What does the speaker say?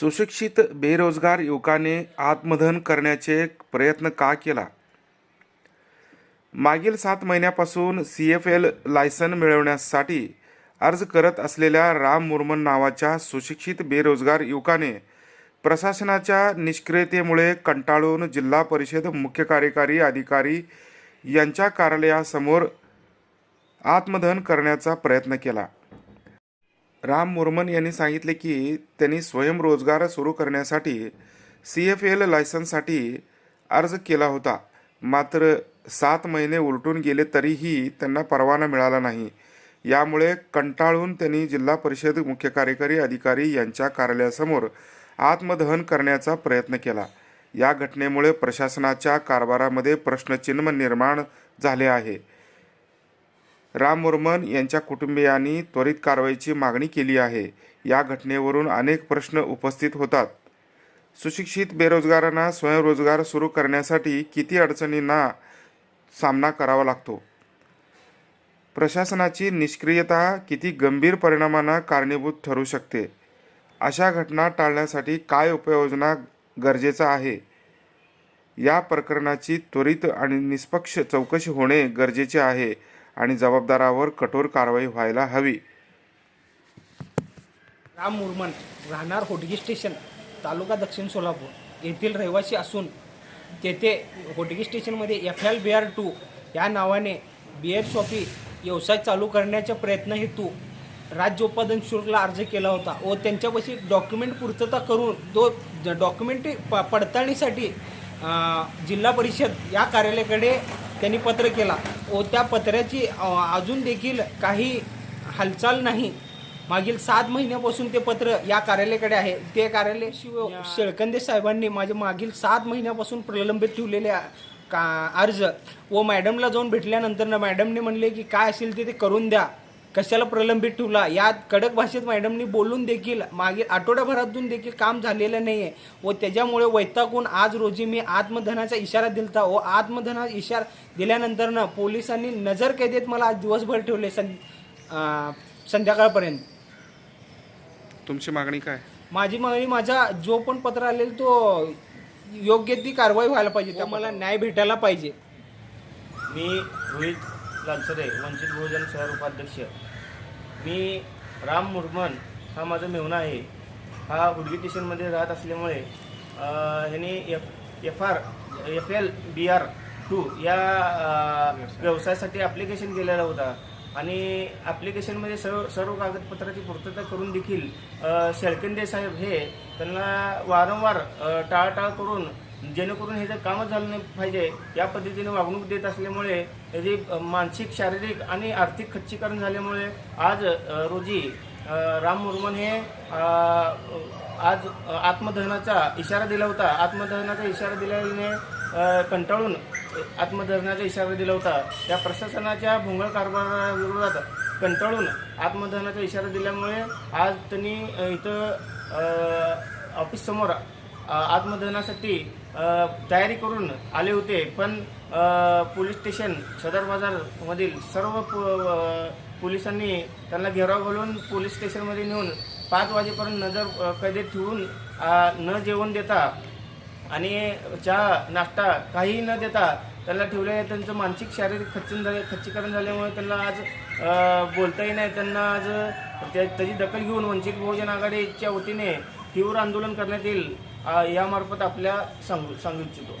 सुशिक्षित बेरोजगार युवकाने आत्मदहन करण्याचे प्रयत्न का केला? मागील सात महिन्यापासून सी एफ एल लायसन मिळवण्यासाठी अर्ज करत असलेल्या राम मुर्मन नावाच्या सुशिक्षित बेरोजगार युवकाने प्रशासनाच्या निष्क्रियतेमुळे कंटाळून जिल्हा परिषद मुख्य कार्यकारी अधिकारी यांच्या कार्यालयासमोर आत्मदहन करण्याचा प्रयत्न केला. राम मुर्मन यांनी सांगितले की त्यांनी स्वयंरोजगार सुरू करण्यासाठी सी एफ एल लायसन्ससाठी अर्ज केला होता. मात्र सात महिने उलटून गेले तरीही त्यांना परवाना मिळाला नाही. यामुळे कंटाळून त्यांनी जिल्हा परिषद मुख्य कार्यकारी अधिकारी यांच्या कार्यालयासमोर आत्मदहन करण्याचा प्रयत्न केला. या घटनेमुळे प्रशासनाच्या कारभारामध्ये प्रश्नचिन्ह निर्माण झाले आहे. राम मुर्मन यांच्या कुटुंबियांनी त्वरित कारवाईची मागणी केली आहे. या घटनेवरून अनेक प्रश्न उपस्थित होतात. सुशिक्षित बेरोजगारांना स्वयंरोजगार सुरू करण्यासाठी किती अडचणींना सामना करावा लागतो? प्रशासनाची निष्क्रियता किती गंभीर परिणामांना कारणीभूत ठरू शकते? अशा घटना टाळण्यासाठी काय उपाययोजना गरजेचा आहे? या प्रकरणाची त्वरित आणि निष्पक्ष चौकशी होणे गरजेचे आहे. आणि जबाबदारावर कठोर कारवाई व्हायला हवी. राम मुरमन राहणार होटगी स्टेशन तालुका दक्षिण सोलापूर येथील रहिवासी असून तेथे होटगी स्टेशनमध्ये F L B R two या नावाने बिअर शॉपी व्यवसाय चालू करण्याच्या प्रयत्न हेतू राज्य उत्पादन शुल्कला अर्ज केला होता व त्यांच्यापाशी डॉक्युमेंट पूर्तता करून तो डॉक्युमेंट प पडताळणीसाठी जिल्हा परिषद या कार्यालयाकडे त्यांनी पत्र केला. व त्या पत्राची अं, अजून देखील काही हालचाल नाही. मागील सात महिन्यापासून ते पत्र या कार्यालयाकडे आहे. ते कार्यालय शिव शेळकंदे साहेबांनी माझे मागील सात महिन्यापासून प्रलंबित ठेवलेले का अर्ज. व मॅडमला जाऊन भेटल्यानंतर ना मॅडमने म्हणले की काय असेल ते ते करून द्या. कशाला प्रलंबित ठेवला? या कडक भाषेत मॅडमनी बोलून देखील मागील आठवड्याभरातून देखील काम झालेलं नाही आहे व त्याच्यामुळे वैतागून आज रोजी मी आत्मधनाचा इशारा दिलता. व आत्मधना इशारा दिल्यानंतर ना पोलिसांनी नजर कैदेत मला आज दिवसभर ठेवले सं संध्याकाळपर्यंत. तुमची मागणी काय? माझी मागणी माझा जो पण पत्र आलेला तो योग्य ती कारवाई व्हायला पाहिजे. त्या मला न्याय भेटायला पाहिजे. मी रोहित लालसरे वंचित बहुजन शहर उपाध्यक्ष. मी राम मुर्मन हा माझा मेहुणा आहे. हा हुडगी स्टेशनमध्ये राहत असल्यामुळे ह्याने F F R F L B R two या व्यवसायासाठी ॲप्लिकेशन केलेला होता. आणि ॲप्लिकेशनमध्ये सर्व सर्व कागदपत्राची पूर्तता करून देखील अ, शेळकेंदे साहेब हे त्यांना वारंवार टाळाटाळ करून जेणेकरून हे जर कामच झालं नाही पाहिजे या पद्धतीने वागणूक देत असल्यामुळे हे मानसिक शारीरिक आणि आर्थिक खच्चीकरण झाल्यामुळे आज रोजी राम मुर्मन हे आज आत्मदहनाचा इशारा दिला होता. आत्मदहनाचा इशारा दिल्याने कंटाळून आत्मदहनाचा इशारा दिला होता. त्या प्रशासनाच्या भोंगळ कारभाराविरोधात कंटाळून आत्मदहनाचा इशारा दिल्यामुळे आज त्यांनी इथं ऑफिससमोर आत्मदहनासाठी तयारी करून आले होते. पण पोलीस स्टेशन सदर बाजारमधील सर्व पोलिसांनी त्यांना घेराव घालून पोलीस स्टेशनमध्ये नेऊन पाच वाजेपर्यंत नजर कैदेत ठेवून न जेवण देता आणि चहा नाश्ता काहीही न देता त्यांना ठेवले त्यांचं मानसिक शारीरिक खच्चन झाले खच्चीकरण झाल्यामुळे त्यांना आज बोलताही नाही. त्यांना आज त्या त्याची दखल घेऊन वंचित बहुजन आघाडीच्या वतीने तीव्र आंदोलन करण्यात येईल. यामार्फत आपल्या सांगू सांगू इच्छितो.